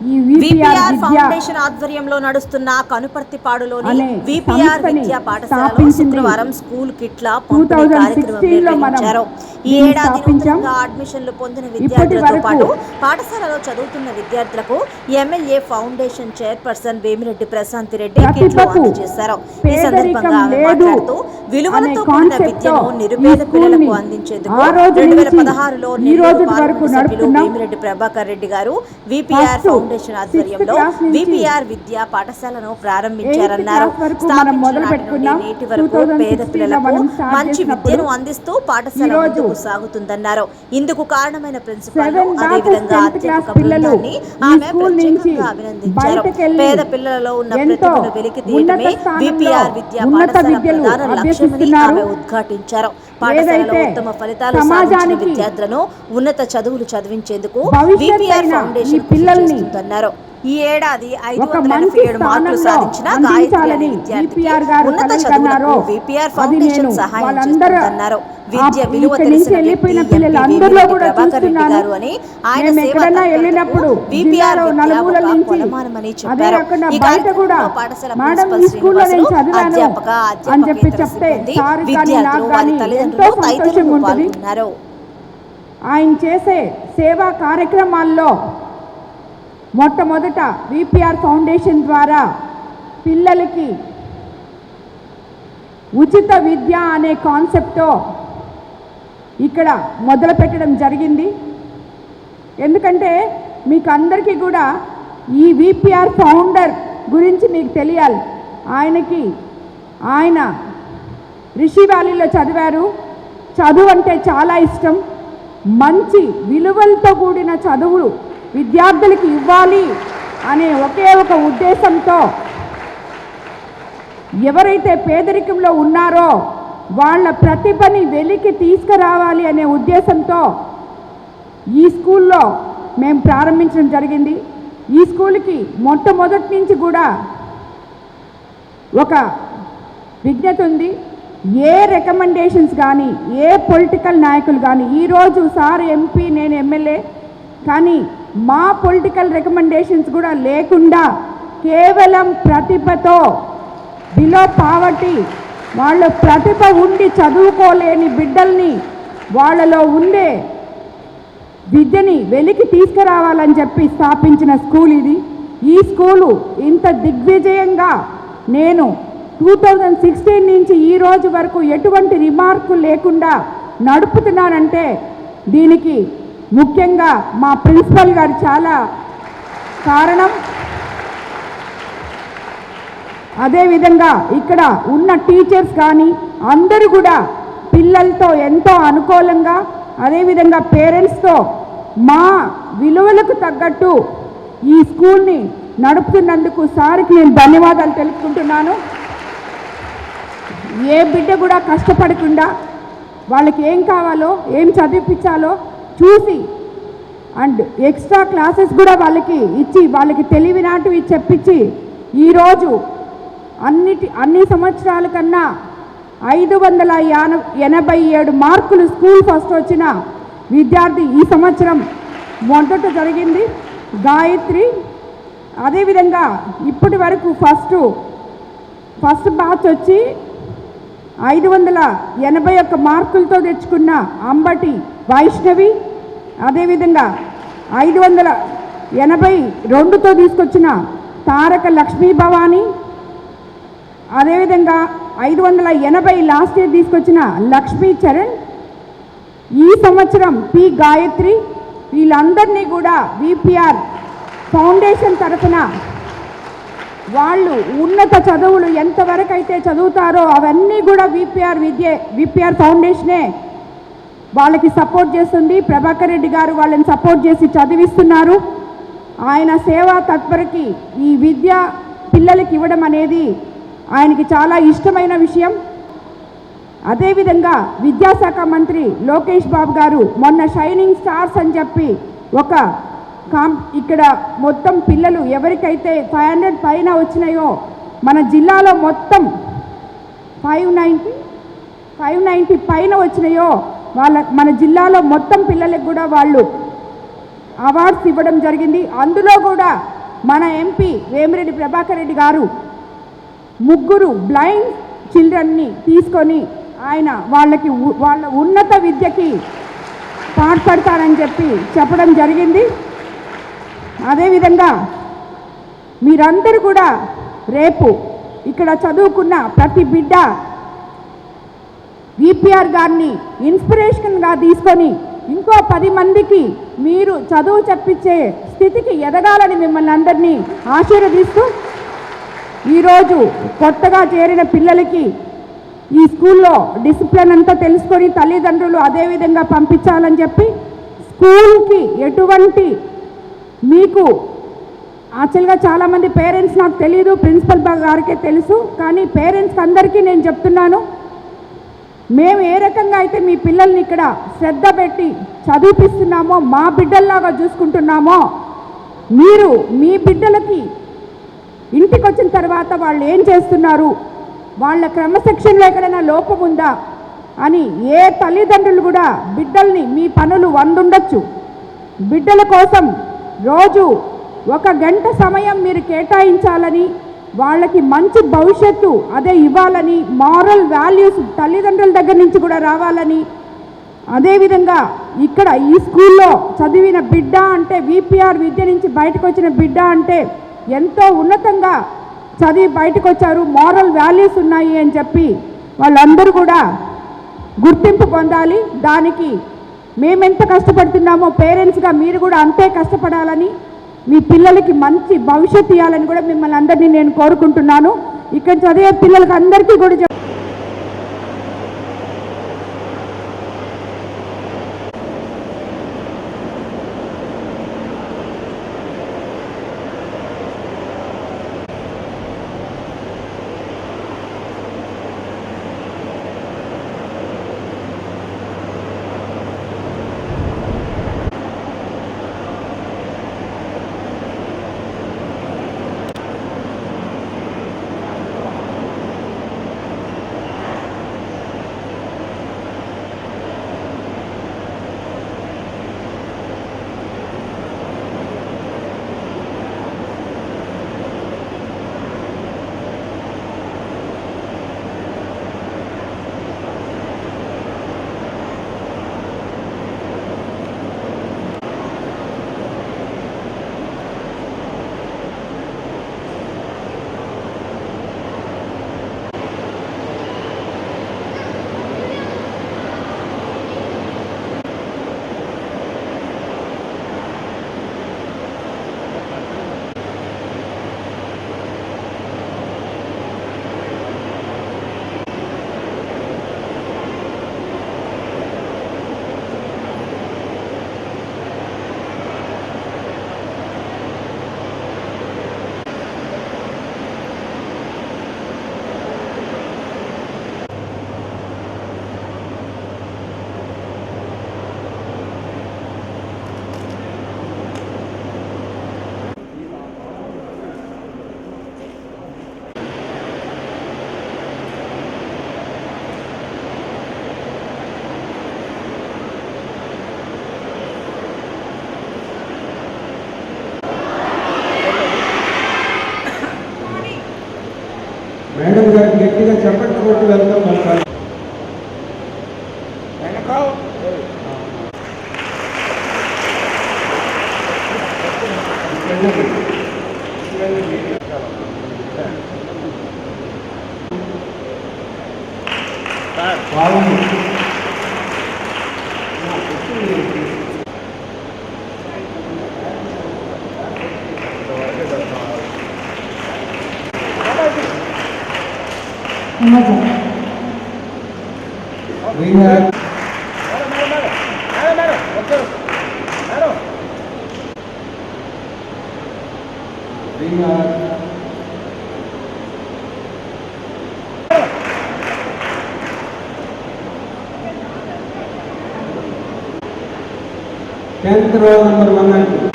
VPR foundation ఆధ్వర్యంలో నడుస్తున్న కనుపర్తిపాడులోని VPR విద్యా పాఠశాలలో. శుక్రవారం స్కూల్ కిట్ల పంపిణీ 2016 కార్యక్రమం నిర్వహించారు ఈ ఏడాది. నూతనంగా అడ్మిషన్లు పొందిన విద్యార్థులతో పాటు పాఠశాలలో చదువుతున్న విద్యార్థులకు MLA foundation chairperson Vemireddy Prashanthi Reddy కిట్లు అందజేశారు ఈ సందర్భంగా ఆమె మాట్లాడుతూ విలువలతో కూడిన విద్యను నిరుపేద పిల్లలకు అందించేందుకు రెండు వేల పదహారులో నెల్లూరు పార్లమెంటు సభ్యులు. వేమిరెడ్డి ప్రభాకర్ రెడ్డి గారు విపిఆర్ ఫౌండేషన్ ఆధ్వర్యంలో విపిఆర్ విద్యా పాఠశాలను ప్రారంభించారన్నారు. నాటి వరకు 2016 పేద పిల్లలకు మంచి విద్యను అందిస్తూ పాఠశాల ముందుకు సాగుతుందన్నారు. ఇందుకు కారణమైన ప్రిన్సిపాల్ Seven అదే daughters, విధంగా tenth class అధ్యాపక పిల్లలు బృందాన్ని ఆమె ప్రత్యేకంగా అభినందించారు. పేద పిల్లలలో ఉన్న ప్రతిభను వెలికి తీయడమే స్థానంలో విపిఆర్ విద్యా పాఠశాల ప్రధాన లక్ష్యమని. ఆమె ఉద్ఘాటించారు. పాఠశాలలో ఉత్తమ ఫలితాలు సాధించిన విద్యార్థులను ఉన్నత చదువులు చదివించేందుకు విపిఆర్ ఫౌండేషన్ పిల్లల్ని చేస్తుందన్నారు. ఈ ఏడాది ఐదు వందల ఎనభై ఏడు మార్కులు సాధించిన గాయత్రి అనే విద్యార్థికి ఉన్నత చదువులకు. విపిఆర్ ఫౌండేషన్ సహాయం చేస్తుందన్నారు. విద్య విలువ తెలిసిన వ్యక్తి ఎంపీ ప్రభాకర్ రెడ్డి. గారు అని ఆయన మేము సేవా ఎక్కడన్నా తత్పరతకు వెళ్ళినప్పుడు విపిఆర్ కొలమానమని చెప్పారు. ఈ కార్యక్రమంలో పాఠశాల ప్రిన్సిపల్ శ్రీనివాసులు, అధ్యాపక అధ్యాపకేతర సిబ్బంది విద్యార్థులు వారి తల్లిదండ్రులు తదితరులు పాల్గొన్నారు. ఆయన చేసే సేవా కార్యక్రమాల్లో మొట్టమొదట విపిఆర్ ఫౌండేషన్ ద్వారా పిల్లలకి ఉచిత విద్య అనే కాన్సెప్ట్తో ఇక్కడ మొదలు పెట్టడం జరిగింది. ఎందుకంటే మీకు అందరికీ కూడా ఈ విపిఆర్ ఫౌండర్ గురించి మీకు తెలియాలి. ఆయనకి ఆయన రిషి వ్యాలీలో చదివారు. చదువు అంటే చాలా ఇష్టం. మంచి విలువలతో కూడిన చదువులు విద్యార్థులకి ఇవ్వాలి అనే ఒకే ఒక ఉద్దేశంతో ఎవరైతే పేదరికంలో ఉన్నారో వాళ్ళ ప్రతిభని వెలికి తీసుకురావాలి అనే ఉద్దేశంతో ఈ స్కూల్లో మేము ప్రారంభించడం జరిగింది. ఈ స్కూల్కి మొట్టమొదటి నుంచి కూడా ఒక విజ్ఞత ఉంది. ఏ రికమెండేషన్స్ కానీ ఏ పొలిటికల్ నాయకులు కానీ ఈరోజు సార్ ఎంపీ నేను ఎమ్మెల్యే కానీ మా పొలిటికల్ రికమెండేషన్స్ కూడా లేకుండా కేవలం ప్రతిభతో బిలో పావర్టీ వాళ్ళ ప్రతిభ ఉండి చదువుకోలేని బిడ్డల్ని వాళ్ళలో ఉండే విద్యని వెలికి తీసుకురావాలని చెప్పి స్థాపించిన స్కూల్ ఇది. ఈ స్కూలు ఇంత దిగ్విజయంగా నేను టూ థౌజండ్ సిక్స్టీన్ నుంచి ఈ రోజు వరకు ఎటువంటి రిమార్కు లేకుండా నడుపుతున్నానంటే దీనికి ముఖ్యంగా మా ప్రిన్సిపల్ గారు చాలా కారణం. అదేవిధంగా ఇక్కడ ఉన్న టీచర్స్ కానీ అందరూ కూడా పిల్లలతో ఎంతో అనుకూలంగా అదేవిధంగా పేరెంట్స్తో మా విలువలకు తగ్గట్టు ఈ స్కూల్ని నడుపుతున్నందుకు సార్కి నేను ధన్యవాదాలు తెలుపుకుంటున్నాను. ఏ బిడ్డ కూడా కష్టపడకుండా వాళ్ళకి ఏం కావాలో ఏం చదివిపించాలో చూసి అండ్ ఎక్స్ట్రా క్లాసెస్ కూడా వాళ్ళకి ఇచ్చి వాళ్ళకి తెలివి నాటివి చెప్పించి ఈరోజు అన్నిటి అన్ని సంవత్సరాల కన్నా ఐదు వందల యాన ఎనభై ఏడు మార్కులు స్కూల్ ఫస్ట్ వచ్చిన విద్యార్థి ఈ సంవత్సరం మొదట జరిగింది. గాయత్రి అదేవిధంగా ఇప్పటి వరకు ఫస్ట్ ఫస్ట్ బ్యాచ్ వచ్చి ఐదు వందల ఎనభై ఒక్క మార్కులతో తెచ్చుకున్న అంబటి వైష్ణవి అదేవిధంగా ఐదు వందల ఎనభై రెండుతో తీసుకొచ్చిన తారక లక్ష్మీ భవానీ అదేవిధంగా ఐదు వందల ఎనభై లాస్ట్ ఇయర్ తీసుకొచ్చిన లక్ష్మీ చరణ్ ఈ సంవత్సరం పి గాయత్రి వీళ్ళందరినీ కూడా విపిఆర్ ఫౌండేషన్ తరఫున వాళ్ళు ఉన్నత చదువులు ఎంతవరకు అయితే చదువుతారో అవన్నీ కూడా విపిఆర్ విద్య విపిఆర్ ఫౌండేషనే. వాళ్ళకి సపోర్ట్ చేస్తుంది. ప్రభాకర్ రెడ్డి గారు వాళ్ళని సపోర్ట్ చేసి చదివిస్తున్నారు. ఆయన సేవా తత్పరకి ఈ విద్య పిల్లలకి ఇవ్వడం అనేది ఆయనకి చాలా ఇష్టమైన విషయం. అదేవిధంగా విద్యాశాఖ మంత్రి లోకేష్ బాబు గారు మొన్న షైనింగ్ స్టార్స్ అని చెప్పి ఒక కాం ఇక్కడ మొత్తం పిల్లలు ఎవరికైతే ఫైవ్ హండ్రెడ్ పైన వచ్చినాయో మన జిల్లాలో మొత్తం ఫైవ్ నైంటీ ఫైవ్ నైంటీ పైన వచ్చినాయో వాళ్ళ మన జిల్లాలో మొత్తం పిల్లలకు కూడా వాళ్ళు అవార్డ్స్ ఇవ్వడం జరిగింది. అందులో కూడా మన ఎంపీ వేమిరెడ్డి ప్రభాకర్ రెడ్డి గారు ముగ్గురు బ్లైండ్ చిల్డ్రన్ని తీసుకొని ఆయన వాళ్ళకి వాళ్ళ ఉన్నత విద్యకి పాటుపడతారని చెప్పి చెప్పడం జరిగింది. అదేవిధంగా మీరందరూ కూడా రేపు ఇక్కడ చదువుకున్న ప్రతి బిడ్డ విపిఆర్ గారిని ఇన్స్పిరేషన్గా తీసుకొని ఇంకో పది మందికి మీరు చదువు చెప్పించే స్థితికి ఎదగాలని మిమ్మల్ని అందరినీ ఆశీర్వదిస్తూ ఈరోజు కొత్తగా చేరిన పిల్లలకి ఈ స్కూల్లో డిసిప్లిన్ అంతా తెలుసుకొని తల్లిదండ్రులు అదేవిధంగా పంపించాలని చెప్పి స్కూల్కి ఎటువంటి మీకు యాక్చువల్గా చాలామంది పేరెంట్స్ నాకు తెలియదు ప్రిన్సిపల్ గారికే తెలుసు కానీ పేరెంట్స్కి అందరికీ నేను చెప్తున్నాను. మేము ఏ రకంగా అయితే మీ పిల్లల్ని ఇక్కడ శ్రద్ధ పెట్టి చదివిపిస్తున్నామో మా బిడ్డల్లాగా చూసుకుంటున్నామో మీరు మీ బిడ్డలకి ఇంటికి వచ్చిన తర్వాత వాళ్ళు ఏం చేస్తున్నారు? వాళ్ళ క్రమశిక్షణలో ఎక్కడైనా లోపం ఉందా? అని ఏ తల్లిదండ్రులు కూడా బిడ్డల్ని మీ పనులు వందుండొచ్చు బిడ్డల కోసం రోజు ఒక గంట సమయం మీరు కేటాయించాలని వాళ్ళకి మంచి భవిష్యత్తు అదే ఇవ్వాలని మారల్ వాల్యూస్ తల్లిదండ్రుల దగ్గర నుంచి కూడా రావాలని. అదేవిధంగా ఇక్కడ ఈ స్కూల్లో చదివిన బిడ్డ అంటే విపిఆర్ విద్య నుంచి బయటకు వచ్చిన బిడ్డ అంటే ఎంతో ఉన్నతంగా చదివి బయటకు వచ్చారు మారల్ వాల్యూస్ ఉన్నాయి అని చెప్పి వాళ్ళందరూ కూడా గుర్తింపు పొందాలి. దానికి మేమెంత కష్టపడుతున్నామో పేరెంట్స్గా మీరు కూడా అంతే కష్టపడాలని మీ పిల్లలకి మంచి భవిష్యత్తు ఇవ్వాలని కూడా మిమ్మల్ని అందరినీ నేను కోరుకుంటున్నాను. ఇక్కడ చదివే పిల్లలకి అందరికీ కూడా కొట్టి వెళ్తాం పలకాలి బాగుంది. 10th row number 190